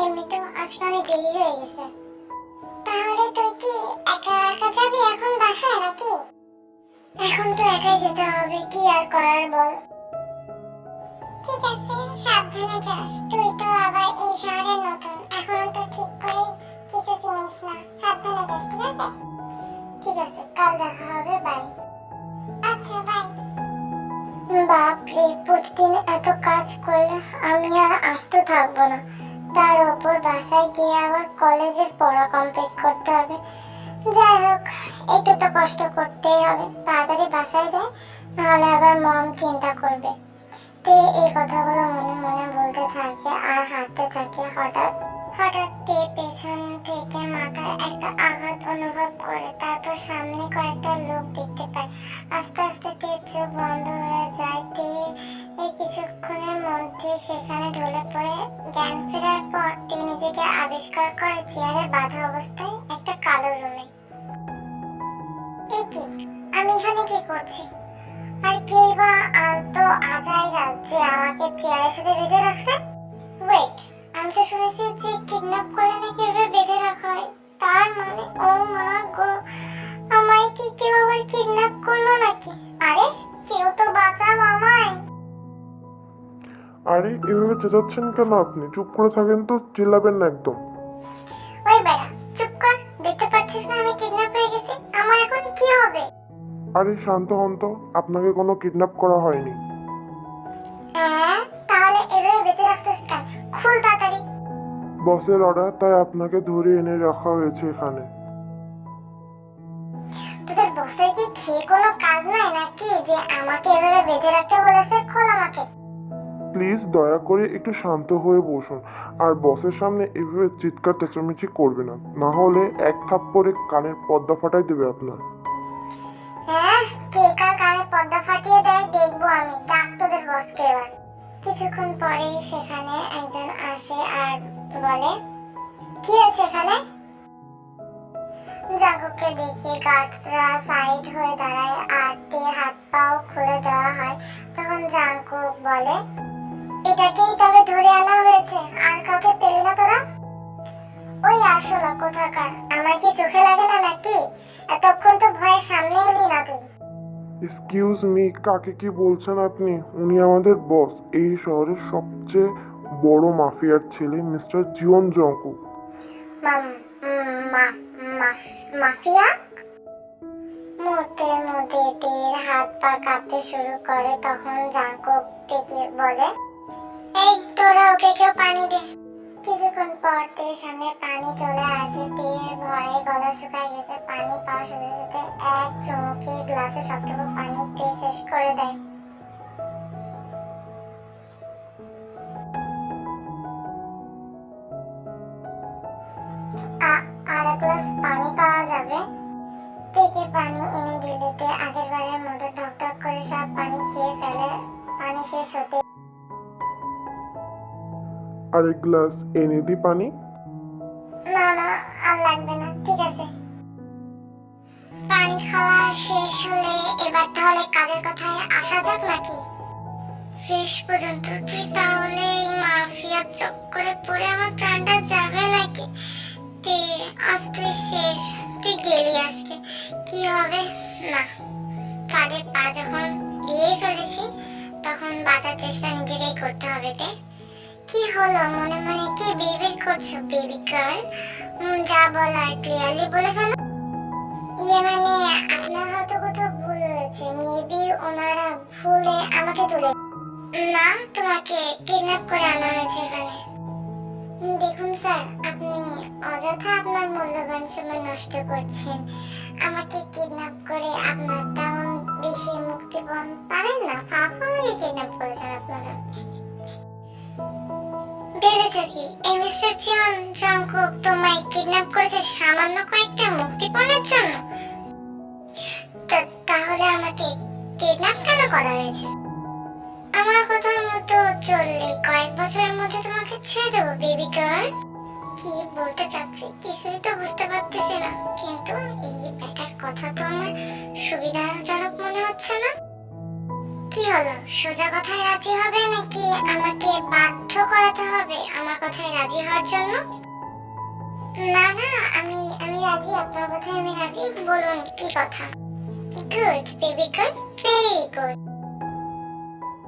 এমনিতেও আজকে অনেক দেরি হয়ে গেছে। তাহলে তুই কি একা একা যাবি এখন বাসায় নাকি? এখন তো একাই যেতে হবে, কি আর করার বল? ঠিক আছে, সাবধানে যাস, তুই তো আবার এই শহরে নতুন, এখনও তো ঠিক করে কিছু চিনিস না, সাবধানে যাস, ঠিক আছে? ঠিক আছে, কাল দেখা হবে বাই আচ্ছা বাই বাপরে, প্রতিদিন এত কাজ করলে আমি আর আসতে থাকব না। তার ওপর বাসায় গিয়ে আবার কলেজের পড়া কমপ্লিট করতে হবে। যাই হোক, একটু তো কষ্ট করতেই হবে। তাড়াতাড়ি বাসায় যায়, নাহলে আবার মম চিন্তা করবে। তে এই কথাগুলো মনে মনে বলতে থাকে আর হাঁটতে থাকে হঠাৎ। হঠাৎ তে পেছন থেকে মাথায় একটা আঘাত অনুভব করে। তারপর সামনে কয়েকটা লোক দেখতে পায়। আস্তে আস্তে তে চোখ বন্ধ হয়ে যায়। তে এই কিছুক্ষণের মধ্যে সেখানে ঢলে পড়ে জ্ঞান আবিষ্কার করে চেয়ারে বাঁধা অবস্থায় একটা কালো রুমে। এই আমি এখানে কি করছি? আর কে বা আর তো আজাই রাজ্যে আমাকে চেয়ারের সাথে বেঁধে রাখছে? ওয়েট আমি তো শুনেছি যে কিডন্যাপ করে নাকি এভাবে বেঁধে রাখা হয়। তার মানে ও আরে এভাবে চেঁচাচ্ছেন কেন আপনি? চুপ করে থাকেন তো চিল্লাবেন না একদম। ওই বেড়া চুপ কর দেখতে পাচ্ছিস না আমি কিডন্যাপ হয়ে গেছি আমার এখন কি হবে? আরে শান্ত হন তো আপনাকে কোনো কিডন্যাপ করা হয়নি। হ্যাঁ তাহলে এভাবে বেঁধে রাখছিস কেন? খুল তাড়াতাড়ি। বসের অর্ডার তাই আপনাকে ধরে এনে রাখা হয়েছে এখানে। তোদের বসের কি খেয়ে কোনো কাজ নাই নাকি? যে আমাকে এভাবে বেঁধে রাখতে বলেছে খোল আমাকে। প্লিজ দয়া করে একটু শান্ত হয়ে বসুন। আর বসের সামনে এভাবে চিৎকার চেঁচামেচি করবে না। না হলে এক থাপ্পড়ে কানের পর্দা ফাটাই দেবে আপনার। হ্যাঁ কে কার কানে পর্দা ফাটিয়ে দেয় দেখব আমি। ডাক তোদের বসকে এবার। কিছুক্ষণ পরেই সেখানে একজন আসে আর বলে, কি হয়েছে এখানে? জাগককে দেখে গার্ডসরা সাইড হয়ে দাঁড়ায় আর দিয়ে হাত পাও খুলে দেওয়া হয়। তখন জাঙ্কুক বলে এটাকেই তবে ধরে আনা হয়েছে। আর কাউকে পেলি না তোরা? ওই আসলো কোথাকার? আমার কি চোখে লাগে না নাকি? এতক্ষণ তো ভয়ে সামনে এলি না তুই। এক্সকিউজ মি কাকে কি বলছেন আপনি? উনি আমাদের বস এই শহরের সবচেয়ে বড় মাফিয়ার ছেলে মিস্টার জিওন জঙ্কু মা- মা- মাফিয়া? মুহূর্তের মধ্যে হাত পা কাঁপতে শুরু করে তখন জাঙ্কুক থেকে বলে এই, তোরা ওকে কেউ পানি দে। কিছুক্ষণ পর তীর সামনে পানি চলে আসে তীর ভয়ে গলা শুকায় গেছে, পানি পাওয়ার সাথে সাথে এক চুমুকে গ্লাসে সবটুকু পানি দিয়ে শেষ করে দেয়। আর এক গ্লাস পানি পাওয়া যাবে? থেকে পানি এনে দিলেতে আগের বারের মতো ঠকঠক করে সব পানি খেয়ে ফেলে। পানি শেষ হতে আরেক গ্লাস এনে দি পানি। না না, আর লাগবে না, ঠিক আছে। পানি খাওয়া শেষ হলে এবার তাহলে কাজের কথায় আসা যাক নাকি? শেষ পর্যন্ত কি তাহলে এই মাফিয়ার চক্করে পড়ে আমার প্রাণটা যাবে নাকি? তে, আজ তুই শেষ তুই গেলি আজকে। কি হবে? না, কাঁধে পা যখন দিয়েই ফেলেছি, তখন বাঁচার চেষ্টা নিজেকেই করতে হবে, তে। কি হলো? মনে মনে কি বিড়বিড় করছ বেবি গার্ল যা বলার ক্লিয়ারলি বলে ফেলো। ইয়ে মানে আপনার হয়তো কোথাও ভুল হয়েছে। মেবি ওনারা ভুলে আমাকে তুলে না, তোমাকে কিডন্যাপ করে আনা হয়েছে এখানে। দেখুন স্যার, আপনি অযথা আপনার মূল্যবান সময় নষ্ট করছেন। আমাকে কিডন্যাপ এই মিস্টার তোমায় কিডন্যাপ করেছে সামান্য কয়েকটা মুক্তিপণের জন্য। তাহলে আমাকে কিডন্যাপ কেন করা হয়েছে? আমার কথা মতো চললে কয়েক বছরের মধ্যে তোমাকে ছেড়ে দেবো বেবি গার্ল কি বলতে চাচ্ছি? কিছুই তো বুঝতে পারতেছি না। কিন্তু এই ব্যাটার কথা তো আমার সুবিধাজনক মনে হচ্ছে না। কি হলো? সোজা কথায় রাজি হবে নাকি আমাকে বাধ্য করাতে হবে আমার কথায় রাজি হওয়ার জন্য? না না, আমি আমি রাজি, আপনার কথায় আমি রাজি। বলুন, কি কথা? Good baby good very good